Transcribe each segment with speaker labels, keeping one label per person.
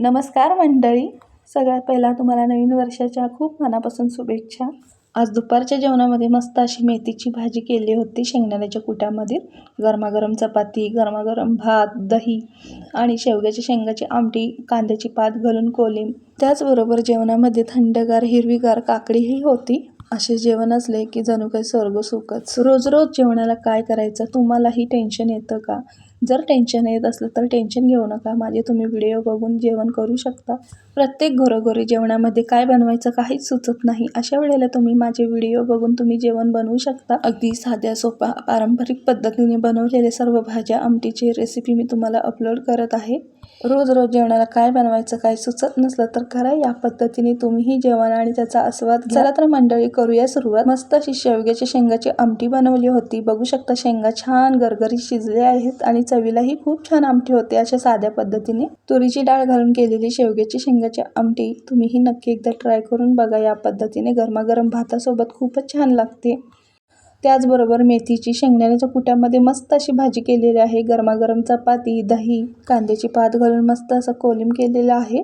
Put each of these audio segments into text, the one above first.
Speaker 1: नमस्कार मंडळी. सगळ्यात पहिला तुम्हाला नवीन वर्षाच्या खूप मनापासून शुभेच्छा. आज दुपारच्या जेवणामध्ये मस्त अशी मेथीची भाजी केली होती शेंगदाण्याच्या कुटामध्ये. गरमागरम चपाती गरमागरम भात दही आणि शेवग्याच्या शेंगाची आमटी कांद्याची पात घालून कोलिम त्याचबरोबर जेवणामध्ये थंडगार हिरवीगार काकडीही होती. असे जेवण असले की जणू काही स्वर्ग सुखच. रोज रोज जेवणाला काय करायचं? तुम्हालाही टेन्शन येतं का? जर टेन्शन येत असलं तर टेन्शन घेऊ नका. माझे तुम्ही व्हिडिओ बघून जेवण करू शकता. प्रत्येक घरोघरी जेवणामध्ये काय बनवायचं काहीच सुचत नाही. अशा वेळेला तुम्ही माझे व्हिडिओ बघून तुम्ही जेवण बनवू शकता. अगदी साध्या सोपा पारंपरिक पद्धतीने बनवलेले सर्व भाज्या आमटीची रेसिपी मी तुम्हाला अपलोड करत आहे. रोज रोज जेवणाला काय बनवायचं काय सुचत नसलं तर करा या पद्धतीने तुम्हीही जेवण आणि त्याचा आस्वाद चला तर मंडळी करूया सुरुवात. मस्त अशी शेवग्याच्या शेंगाची आमटी बनवली होती. बघू शकता शेंगा छान गरगरीत शिजले आहेत आणि चवीलाही खूप छान आमटी होते अशा साध्या पद्धतीने. तुरीची डाळ घालून केलेली शेवग्याची शेंगाची आमटी तुम्हीही नक्की एकदा ट्राय करून बघा. या पद्धतीने गरमागरम भातासोबत खूपच छान लागते. त्याचबरोबर मेथीची शेंगदाण्याच्या कुट्यामध्ये मस्त अशी भाजी केलेली आहे. गरमागरम चपाती दही कांद्याची पात घालून मस्त असं कोलिम केलेलं आहे.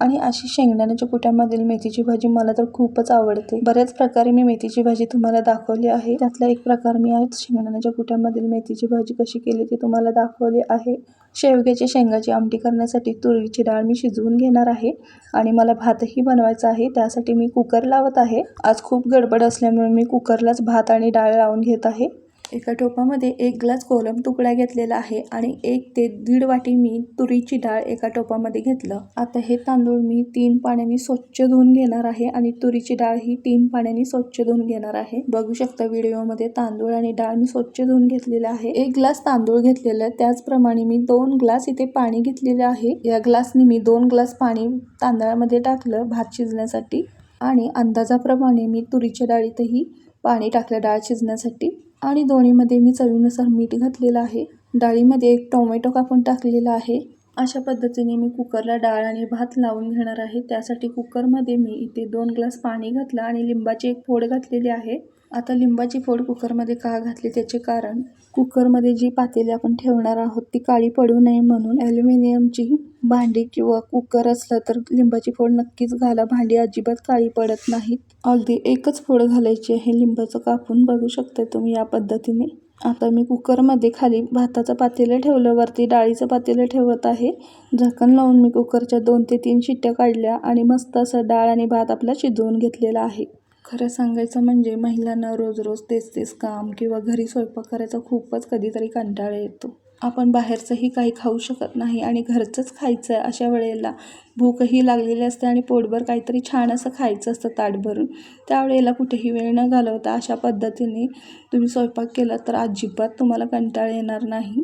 Speaker 1: आणि अशी शेंगदाण्याच्या कुट्यामधील मेथीची भाजी मला तर खूपच आवडते. बऱ्याच प्रकारे मी मेथीची भाजी तुम्हाला दाखवली आहे. त्यातला एक प्रकार मी आज शेंगदाण्याच्या कुट्यामधील मेथीची भाजी कशी केली ती तुम्हाला दाखवली आहे. शेवग्याची शेंगाची आमटी करण्यासाठी तुरीची डाळ मी शिजवून घेणार आहे आणि मला भातही बनवायचा आहे. त्यासाठी मी कुकर लावत आहे. आज खूप गडबड असल्यामुळे मी कुकरलाच भात आणि डाळ लावून घेत आहे. एका टोपामध्ये एक ग्लास कोलम तुकडा घेतलेला आहे आणि एक ते दीड वाटी मी तुरीची डाळ एका टोपामध्ये घेतलं. आता हे तांदूळ मी तीन पाण्याने स्वच्छ धुवून घेणार आहे आणि तुरीची डाळ ही तीन पाण्याने स्वच्छ धुवून घेणार आहे. बघू शकता व्हिडिओमध्ये तांदूळ आणि डाळ मी स्वच्छ धुवून घेतलेला आहे. एक ग्लास तांदूळ घेतलेला त्याचप्रमाणे मी दोन ग्लास इथे पाणी घेतलेले आहे. या ग्लासने मी दोन ग्लास पाणी तांदळामध्ये टाकलं भात शिजण्यासाठी आणि अंदाजाप्रमाणे मी तुरीच्या डाळीतही पाणी टाकलं डाळ शिजण्यासाठी. आणि दोन्हीमध्ये मी चवीनुसार मीठ घातलेलं आहे. डाळीमध्ये एक टोमॅटो कापून टाकलेला आहे. अशा पद्धतीने मी कुकरला डाळ आणि भात लावून घेणार आहे. त्यासाठी कुकरमध्ये मी इथे दोन ग्लास पाणी घातलं आणि लिंबाची एक फोड घातलेली आहे. आता लिंबाची फोड कुकरमध्ये का घातली त्याचे कारण कुकरमध्ये जी पातेली आपण ठेवणार आहोत ती काळी पडू नये म्हणून ॲल्युमिनियमची भांडी किंवा कुकर असलं तर लिंबाची फोड नक्कीच घाला. भांडी अजिबात काळी पडत नाहीत. अगदी एकच फोड घालायची आहे लिंबाचं कापून बघू शकता तुम्ही या पद्धतीने. आता मी कुकरमध्ये खाली भाताचं पातेलं ठेवलं वरती डाळीचं पातेलं ठेवत आहे. झाकण लावून मी कुकरच्या दोन ते तीन शिट्ट्या काढल्या आणि मस्त असं डाळ आणि भात आपला शिजवून घेतलेला आहे. खरं सांगायचं म्हणजे महिलांना रोज रोज तेच तेच काम किंवा घरी स्वयंपाक करायचा खूपच कधीतरी कंटाळा येतो. आपण बाहेरचंही काही खाऊ शकत नाही आणि घरचंच खायचं आहे अशा वेळेला भूकही लागलेली असते आणि पोटभर काहीतरी छान असं खायचं असतं ताट भरून त्यावेळेला कुठेही वेळ न घालवता अशा पद्धतीने तुम्ही स्वयंपाक केला तर अजिबात तुम्हाला कंटाळा येणार नाही.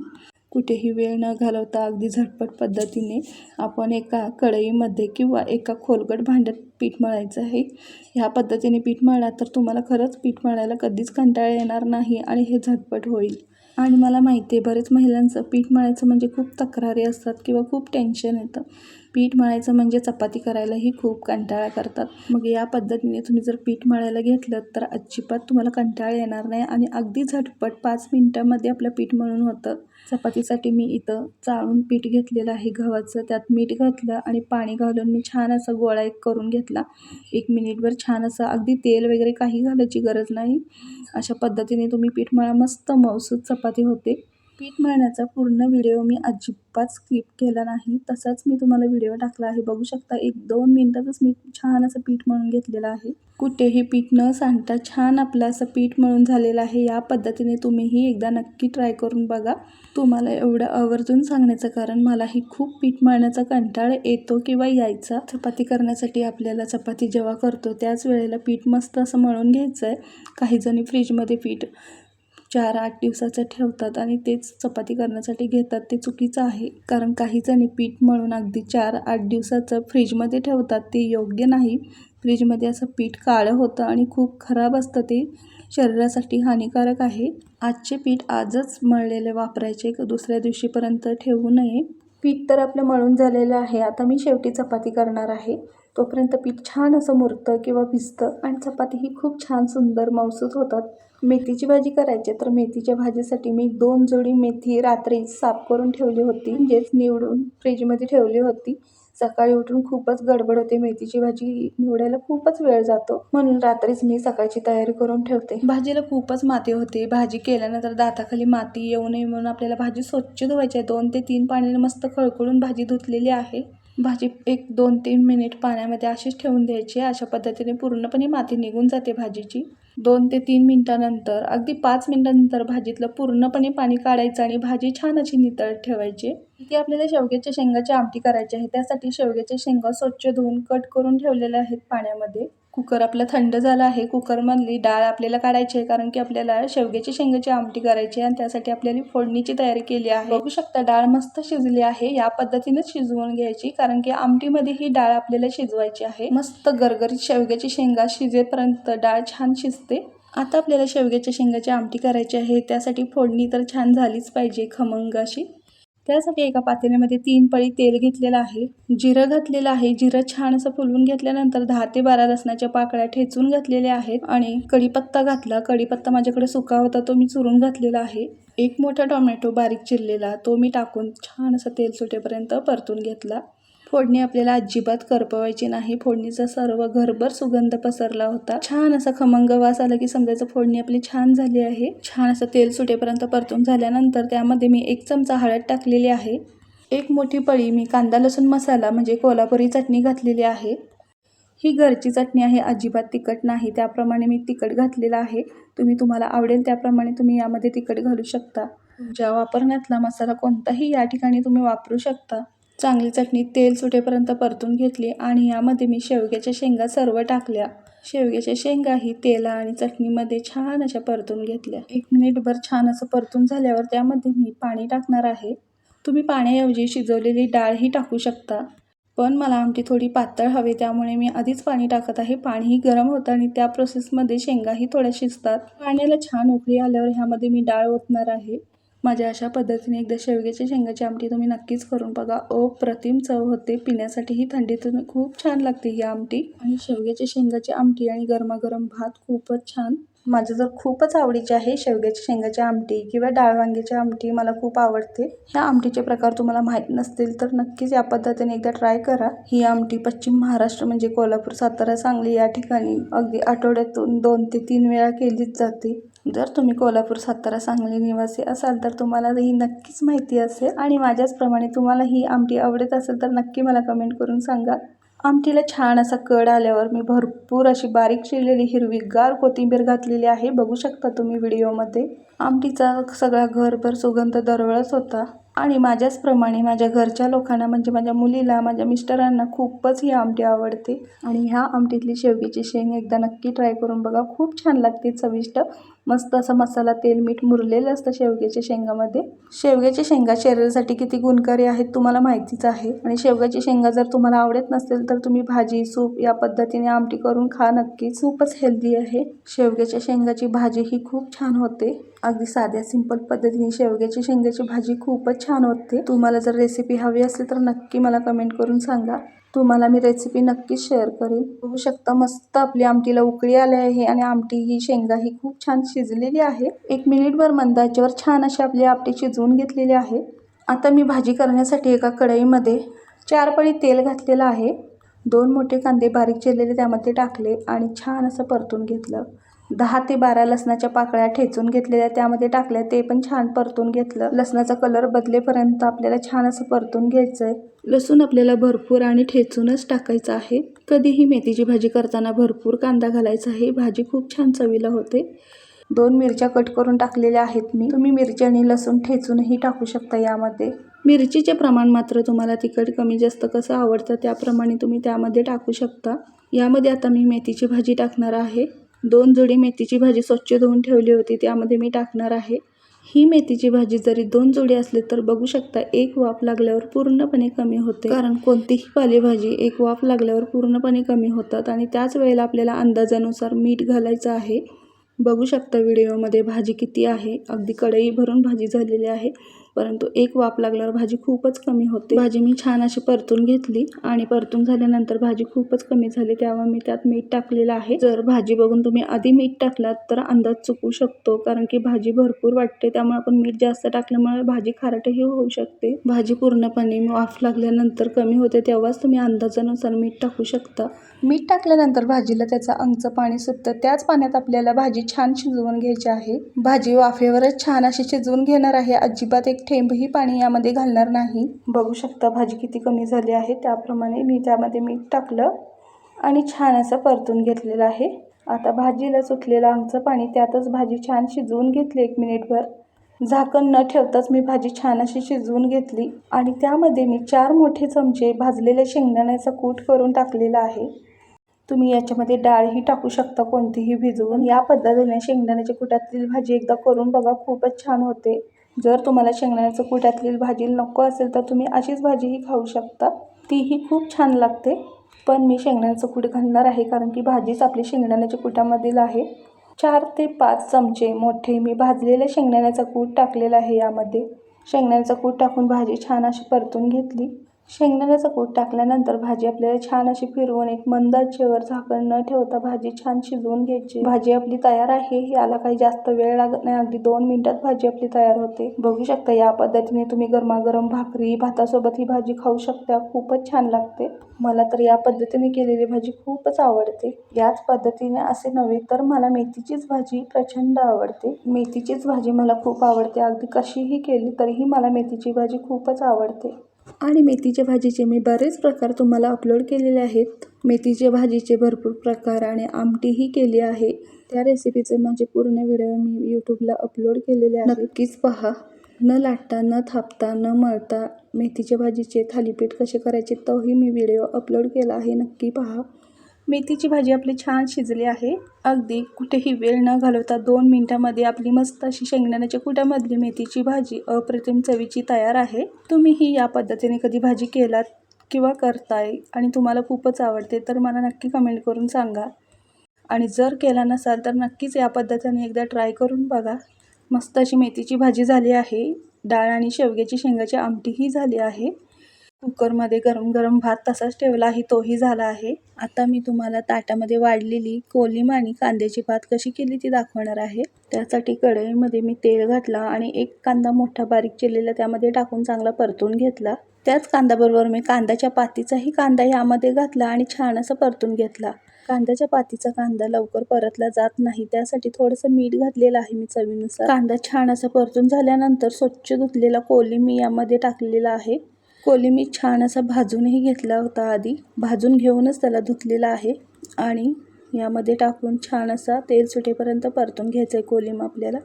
Speaker 1: कुठेही वेळ न घालवता अगदी झटपट पद्धतीने आपण एका कढईमध्ये किंवा एका खोलगट भांड्यात पीठ मळायचं आहे. ह्या पद्धतीने पीठ मळला तर तुम्हाला खरंच पीठ मळायला कधीच कंटाळा येणार नाही आणि हे झटपट होईल. आणि मला माहिती आहे बरेच महिलांचं पीठ मळायचं म्हणजे खूप तक्रारी असतात किंवा खूप टेन्शन येतं. पीठ मळायचं म्हणजे चपाती करायलाही खूप कंटाळा करतात. मग या पद्धतीने तुम्ही जर पीठ मळायला घेतलं तर अजिबात तुम्हाला कंटाळा येणार नाही आणि अगदी झटपट पाच मिनटामध्ये आपलं पीठ मळून होतं. चपातीसाठी मी इथं चाळून पीठ घेतलेलं आहे गव्हाचं. त्यात मीठ घातलं आणि पाणी घालून मी छान असा गोळा एक करून घेतला. एक मिनिटभर छान असं अगदी तेल वगैरे काही घालायची गरज नाही. अशा पद्धतीने तुम्ही पीठ मळा. मस्त मौसूद चपाती होते. पीठ मळण्याचा पूर्ण व्हिडिओ मी अजिबात स्किप केला नाही. तसाच मी तुम्हाला व्हिडिओ टाकला आहे. बघू शकता एक दोन मिनटातच मी छान असं पीठ मळून घेतलेलं आहे. कुठेही पीठ न सांडता छान आपलं असं पीठ मळून झालेलं आहे. या पद्धतीने तुम्हीही एकदा नक्की ट्राय करून बघा. तुम्हाला एवढं आवर्जून सांगण्याचं कारण मलाही खूप पीठ मळण्याचा कंटाळ येतो किंवा यायचा. चपाती करण्यासाठी आपल्याला चपाती जेव्हा करतो त्याच वेळेला पीठ मस्त असं मळून घ्यायचं आहे काही जणी फ्रीजमध्ये पीठ चार आठ दिवसाचं ठेवतात आणि तेच चपाती करण्यासाठी घेतात. ते चुकीचं आहे. कारण काही जणी पीठ मळून अगदी चार आठ दिवसाचं फ्रीजमध्ये ठेवतात. ते योग्य नाही. फ्रीजमध्ये असं पीठ काळं होतं आणि खूप खराब असतं. ते शरीरासाठी हानिकारक आहे. आजचे पीठ आजच मळलेले वापरायचे. दुसऱ्या दिवशीपर्यंत ठेवू नये. पीठ तर आपलं मळून झालेलं आहे. आता मी शेवटी चपाती करणार आहे. तोपर्यंत पीठ छान असं मुरतं किंवा भिजतं. आणि चपाती ही खूप छान सुंदर मौसूत होतात. मेथीची भाजी करायची तर मेथीच्या भाजीसाठी मी दोन जोडी मेथी रात्री साफ करून ठेवली होती म्हणजेच निवडून फ्रीजमध्ये ठेवली होती. सकाळी उठून खूपच गडबड होते मेथीची भाजी निवडायला खूपच वेळ जातो म्हणून रात्रीच मी सकाळची तयारी करून ठेवते. भाजीला खूपच माती होते भाजी केल्यानंतर दाताखाली माती येऊ नये म्हणून आपल्याला भाजी स्वच्छ धुवायची आहे. दोन ते तीन पाण्याने मस्त खळखळून भाजी धुतलेली आहे. भाजी एक दोन तीन मिनिट पाण्यामध्ये अशीच ठेवून द्यायची अशा पद्धतीने पूर्णपणे माती निघून जाते भाजीची. दोन ते तीन मिनटानंतर अगदी पाच मिनटानंतर भाजीतलं पूर्णपणे पाणी काढायचं आणि भाजी छान अशी नितळत ठेवायची. इथे आपल्याला शेवग्याच्या शेंगाची आमटी करायची आहे. त्यासाठी शेवग्याच्या शेंगा स्वच्छ धुवून कट करून ठेवलेल्या आहेत पाण्यामध्ये. कुकर आपलं थंड झालं आहे कुकरमधली डाळ आपल्याला काढायची आहे कारण की आपल्याला शेवग्याची शेंगाची आमटी करायची आहे आणि त्यासाठी आपल्याला फोडणीची तयारी केली आहे. बघू शकता डाळ मस्त शिजली आहे या पद्धतीनेच शिजवून घ्यायची कारण की आमटीमध्ये ही डाळ आपल्याला शिजवायची आहे. मस्त गरगरीत शेवग्याची शेंगा शिजेपर्यंत डाळ छान शिजते. आता आपल्याला शेवग्याच्या शेंगाची आमटी करायची आहे त्यासाठी फोडणी तर छान झालीच पाहिजे खमंग अशी. त्यासाठी एका पातेल्यामध्ये तीन पळी तेल घेतलेलं आहे. जिरं घातलेलं आहे. जिरं छान असं फुलवून घेतल्यानंतर दहा ते बारा लसणाच्या पाकळ्या ठेचून घातलेल्या आहेत आणि कढीपत्ता घातला. कढीपत्ता माझ्याकडे सुका होता तो मी चुरून घातलेला आहे. एक मोठा टोमॅटो बारीक चिरलेला तो मी टाकून छान असं तेल सुटेपर्यंत परतून घेतला. फोडणी आपल्याला अजिबात करपवायची नाही. फोडणीचा सर्व घरभर सुगंध पसरला होता. छान असा खमंग वास आला की समजायचं फोडणी आपली छान झाली आहे. छान असं तेल सुटेपर्यंत परतून झाल्यानंतर त्यामध्ये मी एक चमचा हळद टाकलेली आहे. एक मोठी पळी मी कांदा लसूण मसाला म्हणजे कोल्हापुरी चटणी घातलेली आहे. ही घरची चटणी आहे अजिबात तिखट नाही. त्याप्रमाणे मी तिखट घातलेलं आहे. तुम्ही तुम्हाला आवडेल त्याप्रमाणे तुम्ही यामध्ये तिखट घालू शकता. तुमच्या वापरण्यातला मसाला कोणताही या ठिकाणी तुम्ही वापरू शकता. चांगली चटणी तेल सुटेपर्यंत परतून घेतली आणि यामध्ये मी शेवग्याच्या शेंगा सर्व टाकल्या. शेवग्याच्या शेंगाही तेला आणि चटणीमध्ये छान अशा परतून घेतल्या. एक मिनिटभर छान असं परतून झाल्यावर त्यामध्ये मी पाणी टाकणार आहे. तुम्ही पाण्याऐवजी शिजवलेली डाळही टाकू शकता. पण मला आमटी थोडी पातळ हवी त्यामुळे मी आधीच पाणी टाकत आहे. पाणीही गरम होतं आणि त्या प्रोसेसमध्ये शेंगाही थोड्या शिजतात. पाण्याला छान उकळी आल्यावर ह्यामध्ये मी डाळ ओतणार आहे. माझ्या अशा पद्धतीने एकदा शेवग्याच्या शेंगाची आमटी तुम्ही नक्कीच करून बघा. अप्रतिम चव होते. पिण्यासाठी ही थंडी थंडीतून खूप छान लागते ही आमटी. आणि शेवग्याच्या शेंगाची आमटी आणि गरमागरम भात खूपच छान. माझं जर खूपच आवडीचे आहे शेवग्याच्या शेंगाची आमटी किंवा डाळ वांग्याची आमटी मला खूप आवडते. ह्या आमटीचे प्रकार तुम्हाला माहीत नसतील तर नक्कीच या पद्धतीने एकदा ट्राय करा. ही आमटी पश्चिम महाराष्ट्र म्हणजे कोल्हापूर सातारा सांगली या ठिकाणी अगदी आठवड्यातून दोन ते तीन वेळा केलीच जाते. जर तुम्ही कोल्हापूर सातारा सांगली निवासी असाल तर तुम्हाला ही नक्कीच माहिती असेल. आणि माझ्याचप्रमाणे तुम्हाला ही आमटी आवडत असेल तर नक्की मला कमेंट करून सांगा. आमटीला छान असा कड आल्यावर मी भरपूर अशी बारीक चिरलेली हिरवीगार कोथिंबीर घातलेली आहे. बघू शकता तुम्ही व्हिडिओमध्ये. आमटीचा सगळा घरभर सुगंध दरवळच होता. आणि माझ्याचप्रमाणे माझ्या घरच्या लोकांना म्हणजे माझ्या मुलीला माझ्या मिस्टरांना खूपच ही आमटी आवडते. आणि ह्या आमटीतली शेवगीची शेंग एकदा नक्की ट्राय करून बघा. खूप छान लागते चविष्ट. मस्त असा मसाला तेल मीठ मुरलेलं असतं शेवग्याच्या शेंगामध्ये. शेवग्याच्या शेंगा शरीरासाठी किती गुणकारी आहेत तुम्हाला माहितीच आहे. आणि शेवग्याची शेंगा जर तुम्हाला आवडत नसेल तर तुम्ही भाजी सूप या पद्धतीने आमटी करून खा नक्की सूपच हेल्दी आहे. शेवग्याच्या शेंगाची भाजी ही खूप छान होते. अगदी साध्या सिंपल पद्धतीने शेवग्याची शेंगाची भाजी खूपच छान होते. तुम्हाला जर रेसिपी हवी असेल तर नक्की मला कमेंट करून सांगा. तुम्हाला मी रेसिपी नक्कीच शेअर करेन. बघू शकता मस्त आपली आमटीला उकळी आली आहे आणि आमटी ही शेंगा ही खूप छान शिजलेली आहे. एक मिनिटभर मंदाच्यावर छान अशी आपली आमटी शिजवून घेतलेली आहे. आता मी भाजी करण्यासाठी एका कढईमध्ये चार पळी तेल घातलेलं आहे. दोन मोठे कांदे बारीक चिरलेले त्यामध्ये टाकले आणि छान असं परतून घेतलं. दहा ते बारा लसणाच्या पाकळ्या ठेचून घेतलेल्या त्यामध्ये टाकल्या. ते पण छान परतून घेतलं. लसणाचा कलर बदलेपर्यंत आपल्याला छान असं परतून घ्यायचं आहे लसूण आपल्याला भरपूर आणि ठेचूनच टाकायचं आहे. कधीही मेथीची भाजी करताना भरपूर कांदा घालायचा आहे. भाजी खूप छान चवीला होते. दोन मिरच्या कट करून टाकलेल्या आहेत मी. तुम्ही मिरची आणि लसूण ठेचूनही टाकू शकता यामध्ये. मिरचीचे प्रमाण मात्र तुम्हाला तिखट कमी जास्त कसं आवडतं त्याप्रमाणे तुम्ही त्यामध्ये टाकू शकता. यामध्ये आता मी मेथीची भाजी टाकणार आहे. दोन जोडी मेथीची भाजी स्वच्छ धुवून ठेवली होती त्यामध्ये मी टाकणार आहे. ही मेथीची भाजी जरी दोन जोडी असली तर बघू शकता एक वाफ लागल्यावर पूर्णपणे कमी होते. कारण कोणतीही पालेभाजी एक वाफ लागल्यावर पूर्णपणे कमी होतात आणि त्याच वेळेला आपल्याला अंदाजानुसार मीठ घालायचं आहे. बघू शकता व्हिडिओमध्ये भाजी किती आहे. अगदी कढई भरून भाजी झालेली आहे. परंतु एक वाफ लागल्यावर भाजी खूपच कमी होते. भाजी मी छान अशी परतून घेतली आणि परतून झाल्यानंतर भाजी खूपच कमी झाली. तेव्हा मी त्यात मीठ टाकलेलं आहे. जर भाजी बघून तुम्ही आधी मीठ टाकलात तर अंदाज चुकू शकतो कारण की भाजी भरपूर वाटते. त्यामुळे आपण मीठ जास्त टाकल्यामुळे भाजी खारटही होऊ शकते. भाजी पूर्णपणे वाफ लागल्यानंतर कमी होते तेव्हाच तुम्ही अंदाजानुसार मीठ टाकू शकता. मीठ टाकल्यानंतर भाजीला त्याचं अंगचं पाणी सुटतं. त्याच पाण्यात आपल्याला भाजी छान शिजवून घ्यायची आहे. भाजी वाफेवरच छान अशी शिजवून घेणार आहे. अजिबात एक थेंबही पाणी यामध्ये घालणार नाही. बघू शकता भाजी किती कमी झाली आहे. त्याप्रमाणे मी त्यामध्ये मीठ टाकलं आणि छान असं परतून घेतलेलं आहे. आता भाजीला सुटलेलं अंगचं पाणी त्यातच भाजी छान शिजवून घेतली एक मिनिटभर. झाकण न ठेवताच मी भाजी छान अशी शिजवून घेतली आणि त्यामध्ये मी चार मोठे चमचे भाजलेल्या शेंगदाण्याचा कूट करून टाकलेला आहे. तुम्ही याच्यामध्ये डाळही टाकू शकता कोणतीही भिजवून. या पद्धतीने शेंगदाण्याच्या कुटातील भाजी एकदा करून बघा खूपच छान होते. जर तुम्हाला शेंगदाण्याचं कुटातील भाजी नको असेल तर तुम्ही अशीच भाजीही खाऊ शकता. तीही खूप छान लागते. पण मी शेंगदाण्याचं कूट घालणार आहे कारण की भाजीच आपली शेंगदाण्याच्या कुटामधील आहे. चार ते पाच चमचे मोठे मी भाजलेल्या शेंगदाण्याचा कूट टाकलेला आहे यामध्ये. शेंगदाण्याचा कूट टाकून भाजी छान अशी परतून घेतली. शेंगदाण्याचा कूट टाकल्यानंतर भाजी आपल्याला छान अशी फिरवून एक मंद आचेवर झाकण न ठेवता भाजी छान शिजवून घ्यायची. भाजी आपली तयार आहे याला काही जास्त वेळ लागत नाही. अगदी दोन मिनिटात भाजी आपली तयार होते. बघू शकता या पद्धतीने तुम्ही गरमागरम भाकरी भातासोबत ही भाजी खाऊ शकता. खूपच छान लागते. मला तर या पद्धतीने केलेली भाजी खूपच आवडते. याच पद्धतीने असे नव्हे तर मला मेथीचीच भाजी प्रचंड आवडते. मेथीचीच भाजी मला खूप आवडते. अगदी कशीही केली तरीही मला मेथीची भाजी खूपच आवडते. आणि मेथीच्या भाजीचे मी बरेच प्रकार तुम्हाला अपलोड केलेले आहेत. मेथीच्या भाजीचे भरपूर प्रकार आणि आमटीही केली आहे. त्या रेसिपीचे माझे पूर्ण व्हिडिओ मी यूट्यूबला अपलोड केलेले आहे नक्कीच पहा. न लाटता न थापता न मळता मेथीच्या भाजीचे थालीपीठ कसे करायचे तोही मी व्हिडिओ अपलोड केला आहे. नक्की पहा. मेथीची भाजी आपली छान शिजली आहे. अगदी कुठेही वेळ न घालवता दोन मिनटामध्ये आपली मस्त अशी शेंगदाण्याच्या कुटामधली मेथीची भाजी अप्रतिम चवीची तयार आहे. तुम्हीही या पद्धतीने कधी भाजी केलात किंवा करताय आणि तुम्हाला खूपच आवडते तर मला नक्की कमेंट करून सांगा. आणि जर केला नसाल तर नक्कीच या पद्धतीने एकदा ट्राय करून बघा. मस्त अशी मेथीची भाजी झाली आहे. डाळ आणि शेवग्याची शेंगाची आमटीही झाली आहे. कुकरमध्ये गरम गरम भात तसाच ठेवला आहे तोही झाला आहे. आता मी तुम्हाला ताटामध्ये वाढलेली कोलिम आणि कांद्याची भात कशी केली ती दाखवणार आहे. त्यासाठी कढईमध्ये मी तेल घातला आणि एक कांदा मोठा बारीक केलेला त्यामध्ये टाकून चांगला परतून घेतला. त्याच कांद्याबरोबर मी कांद्याच्या पातीचाही कांदा यामध्ये घातला आणि छान असं परतून घेतला. कांद्याच्या पातीचा कांदा लवकर परतला जात नाही त्यासाठी थोडंसं मीठ घातलेलं आहे मी चवीनुसार. कांदा छान असा परतून झाल्यानंतर स्वच्छ धुतलेला कोली मी यामध्ये टाकलेला आहे. कोली मी छान असा भाजूनही घेतला होता आधी. भाजून घेऊनच त्याला धुतलेला आहे आणि यामध्ये टाकून छान असा तेल सुटेपर्यंत परतून घ्यायचं आहे कोलिम आपल्याला.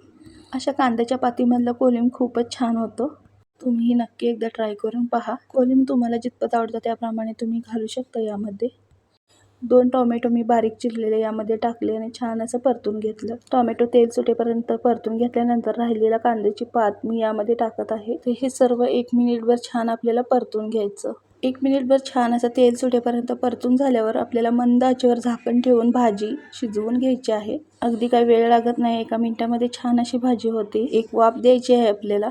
Speaker 1: अशा कांद्याच्या पातीमधला कोलिम खूपच छान होतो. तुम्ही नक्की एकदा ट्राय करून पहा. कोलिम तुम्हाला जितपत आवडतं त्याप्रमाणे तुम्ही घालू शकता यामध्ये. दोन टोमॅटो मी बारीक चिरलेले यामध्ये टाकले आणि छान असं परतून घेतलं. टोमॅटो तेल सुटेपर्यंत परतून घेतल्यानंतर राहिलेला कांद्याची पात मी यामध्ये टाकत आहे. तर हे सर्व एक मिनिटभर छान आपल्याला परतून घ्यायचं. एक मिनिटभर छान असं तेल सुटेपर्यंत परतून झाल्यावर आपल्याला मंद आचेवर झाकण ठेवून भाजी शिजवून घ्यायची आहे. अगदी काही वेळ लागत नाही एका मिनिटामध्ये छान अशी भाजी होते. एक वाफ द्यायची आहे आपल्याला.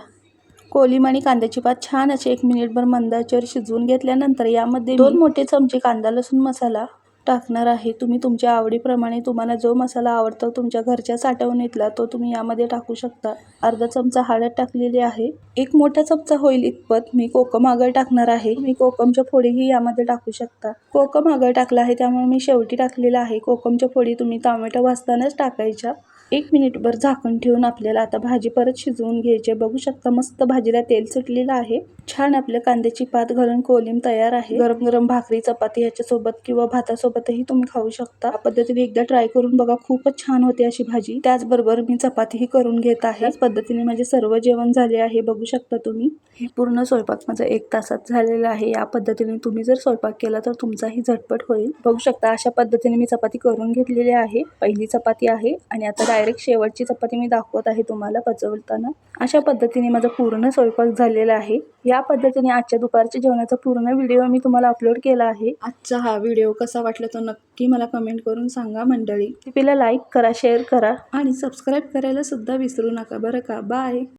Speaker 1: कोलिम आणि कांद्याची पात छान असे एक मिनिटभर मंदाच्यावर शिजवून घेतल्यानंतर यामध्ये दोन मोठे चमचे कांदा लसूण मसाला टाकणार आहे. तुम्ही तुमच्या आवडीप्रमाणे तुम्हाला जो मसाला आवडतो तुमच्या घरच्या साठवणीतला तो तुम्ही यामध्ये टाकू शकता. अर्धा चमचा हळद टाकलेली आहे. एक मोठा चमचा होईल इतपत मी कोकम आगळ टाकणार आहे. मी कोकमच्या फोडीही यामध्ये टाकू शकता. कोकम आगळ टाकला आहे त्यामुळे मी शेवटी टाकलेला आहे. कोकमच्या फोडी तुम्ही टोमॅटो भाजतानाच टाकायच्या. एक मिनिटभर झाकण ठेवून आपल्याला आता भाजी परत शिजवून घ्यायची बघू शकता मस्त भाजीला तेल सुटलेलं आहे. छान आपल्या कांद्याची पात घालून कोलिम तयार आहे. गरम गरम भाकरी चपाती ह्याच्यासोबत किंवा भातासोबतही तुम्ही खाऊ शकता. या पद्धतीने एकदा ट्राय करून बघा खूपच छान होते अशी भाजी. त्याचबरोबर मी चपातीही करून घेत आहे. पद्धतीने माझे सर्व जेवण झाले आहे. बघू शकता तुम्ही. हे पूर्ण स्वयंपाक माझा एक तासात झालेला आहे. या पद्धतीने तुम्ही जर स्वयंपाक केला तर तुमचाही झटपट होईल. बघू शकता अशा पद्धतीने मी चपाती करून घेतलेली आहे. पहिली चपाती आहे आणि आता डायरेक्ट शेवटची चपाती मी दाखवत आहे तुम्हाला पचवताना. अशा पद्धतीने माझा पूर्ण स्वयंपाक झालेला आहे. या पद्धतीने आजच्या दुपारच्या जेवणाचा पूर्ण व्हिडिओ मी तुम्हाला अपलोड केला आहे. आजचा हा व्हिडिओ कसा वाटला तो नक्की मला कमेंट करून सांगा मंडळी. रेसिपीला लाईक करा शेअर करा. आणि सबस्क्राईब करायला सुद्धा विसरू नका. बरं का? बाय